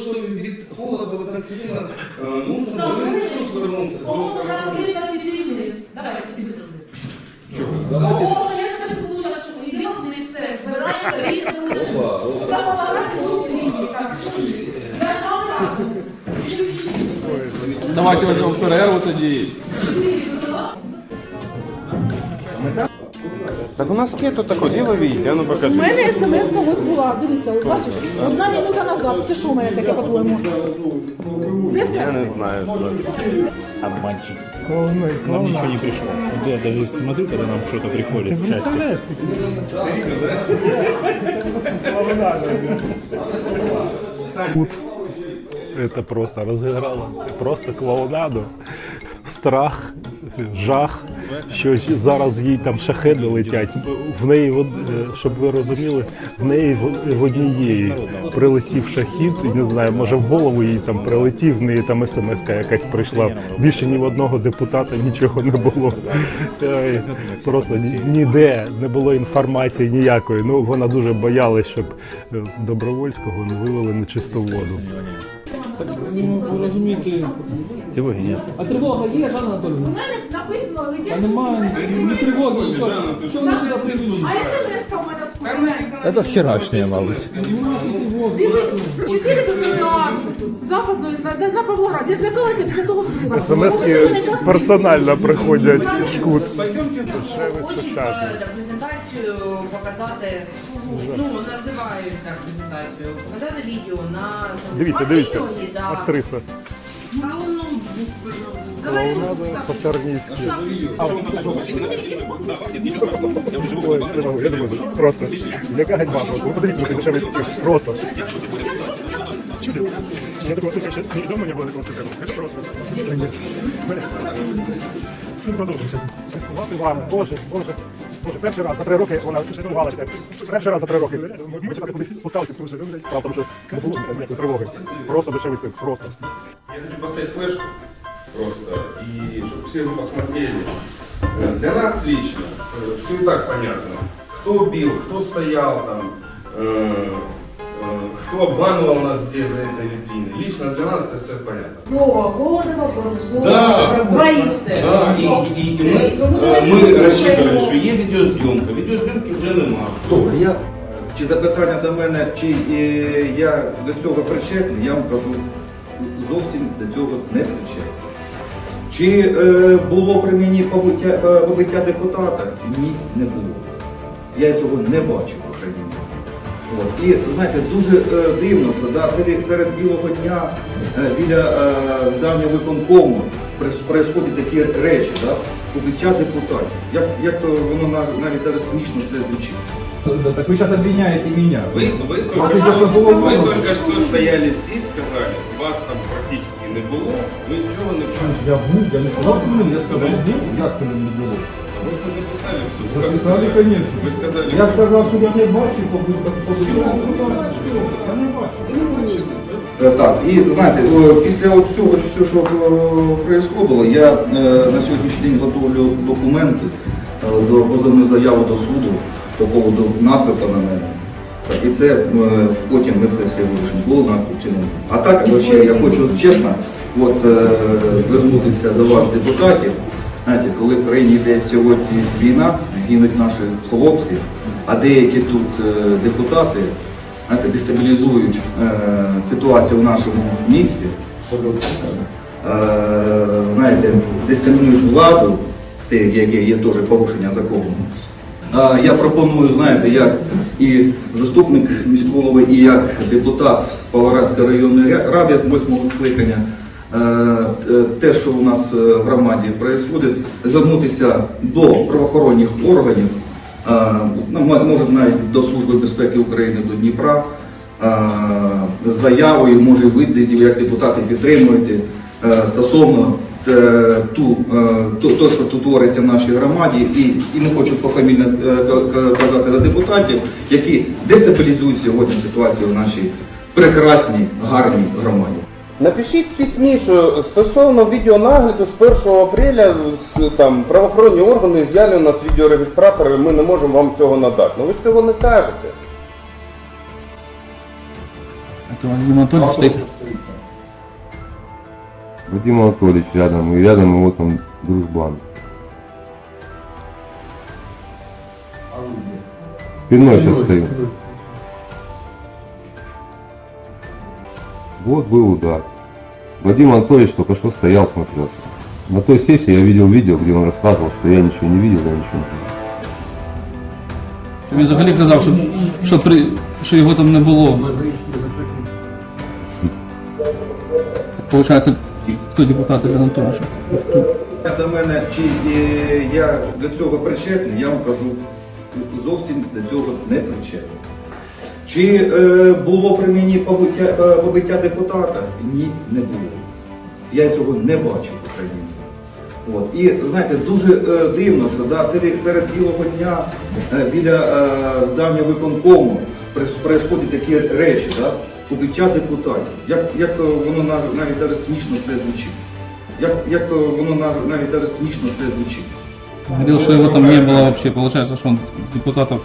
что від холода, вот Константина, э, нужно Так, было ну, решить вернуться. О, да, перейдем, перейдем вниз. Давайте всі быстро вниз. Чё? О, що я зараз получила, що йдемо вниз, все, збираємося, різні люди. Опа, опа. Там фотографії будуть різні. Так, пішли вниз. Я з вами разом. Пішли, пішли, пішли вниз. Давайте візьмемо перерву тоді. Так у нас нету такого, де ви видите? А ну У покажи. мене смс когось була, дивися, от бачиш, одна минута назад. Це що у мене таке, по-твоєму? Де в Я тебе? не знаю. Обманщик. Нам ничего не пришло. Вот я даже смотрю, когда нам что-то приходит в части. Это просто разыграло. Просто клоунаду. Страх, жах, що зараз їй там шахеди летять. В неї, е, щоб ви розуміли, в неї в- в однієї прилетів шахід, не знаю, може в голову їй там прилетів, в неї там смс якась прийшла. Більше ні в одного депутата нічого не було. Просто ніде не було інформації ніякої. Ну вона дуже боялась, щоб е, Добровольського не вивели на чисту воду. Ну, ви розумієте, Тревоги нет. а тривога є, Жанна У Анатольовна? мене написано Та летять. немає ні тривоги, нічого. Що вони сюди прийдуть? А смс у мене в мене. Это вчерашнее, мабуть. Тривоги. Дивись, чотири БПЛА з западної на, на Павлоград. Я злякалася після того взриву. СМСки персонально приходять шкут. Е, презентацію показати, ну називають так презентацію, показати відео на Дивіться, дивіться, да. Актриса. Клоунада по-тернійськи. Я Ой, не можу, я не можу. Просто. Яка ганьба просто. Ви подивіться на цей дешевий цирк. Просто. Чудо. Я такого цирка ще ні вдома не було такого цирка. Це просто. Цим продовжується. Тестувати вам. Боже, боже. Боже, перший раз за три роки вона тестувалася. Перший раз за три роки. Ми- Ми сюди кудись спускалися, слушай, ну, справа, тому що не було ніякої тривоги. Просто дешевий цирк, просто. Я хочу поставить флешку просто, и чтобы все вы посмотрели. Э, Для нас лично все и так понятно. Кто бил, кто стоял там, э, э, кто обманывал нас здесь за этой витриной. Лично для нас это все понятно. Слово Голодова проти слова Да, Двоїх все. Да, и, и, и мы, э, мы рассчитывали, что є відеозйомка. Відеозйомки вже нема. Добре, я чи запитання до мене, чи е, я до цього причетний, я вам кажу, зовсім до цього не причетний. Чи е, було при мені побиття, е, побиття депутата? Ні, не було. Я цього не бачив, по крайній мірі. От. І знаєте, дуже е, дивно, що да, серед, серед білого дня е, біля е, здання виконкому происходять такі речі, да, побиття депутатів. Як, як то воно нав- навіть даже смішно це звучить. Так ви зараз обвиняєте мене. Вы, вы, А только, ты что, даже было вы мало. только что стояли здесь, сказали, вас там практически не было, ви нічого не бачили. Я був, я не сказав, що мене, я сказав, як це не було. Ви записали все. Как Записали, сказали? звісно. Ви сказали, Я сказав, що я не бачу бачив побиття. Я не бачив. Е, Так, і знаєте, о, після от цього, всього, що відбувалося, я е, на сьогоднішній день готовлю документи е, до позовну заяву до суду по поводу наклепу на мене. Так, і це е, потім ми це все вирішимо. Було наклеп чи не. А так, ще я хочу чесно от, е, звернутися до вас, депутатів. Знаєте, коли в країні йде сьогодні війна, гинуть наші хлопці, а деякі тут е, депутати знаєте, дестабілізують е, ситуацію в нашому місті, е, знаєте, дискримінують владу, це яке є теж порушення закону. Я пропоную, знаєте, як і заступник міського голови, і як депутат Павлоградської районної ра- ради восьмого скликання, т- те, що у нас е, в громаді відбувається, звернутися до правоохоронних органів, е, ну, може навіть до Служби безпеки України до Дніпра, е, заявою, може і як депутати підтримуєте е, стосовно е, ту, е, то, то, що тут твориться в нашій громаді, і, і не хочу пофамільно е, ка- ка- казати за депутатів, які дестабілізують сьогодні ситуацію в нашій прекрасній, гарній громаді. Напишіть в письмі, що стосовно відеонагляду з 1 апреля з, там, правоохоронні органи з'яли у нас відеорегістратори, ми не можемо вам цього надати. Ну ви ж цього не кажете. То Вадим Анатольевич стоит. Вадим Анатольевич рядом, и рядом его там дружбан. Спиной сейчас стою. Вот был удар. Вадим Анатольевич только что стоял, смотрел. На той сессии я видел видео, где он рассказывал, что я ничего не видел, я ничего не видел. Він взагалі казав, що, що, при, що його там не було. Виходить, хто депутат Іван Анатольович? До мене, чи я до цього причетний, я вам кажу, зовсім до цього не причетний. Чи е, було при мені побиття, е, побиття депутата? Ні, не було. Я цього не бачив крайній мірі. От. І знаєте, дуже е, дивно, що да, серед, серед білого дня е, біля е, здання виконкому происходять такі речі, да, побиття депутатів. Як, як е, воно нав- навіть даже смішно це звучить. Як, як е, воно нав- навіть даже смішно це звучить. Говорил, что его там не было вообще. Получается, что он депутатов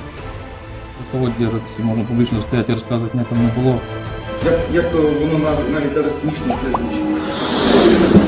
кого держит, можно публично стоять и рассказывать, нет, там не было. Як, як воно навіть навіть даже смішно це звучить.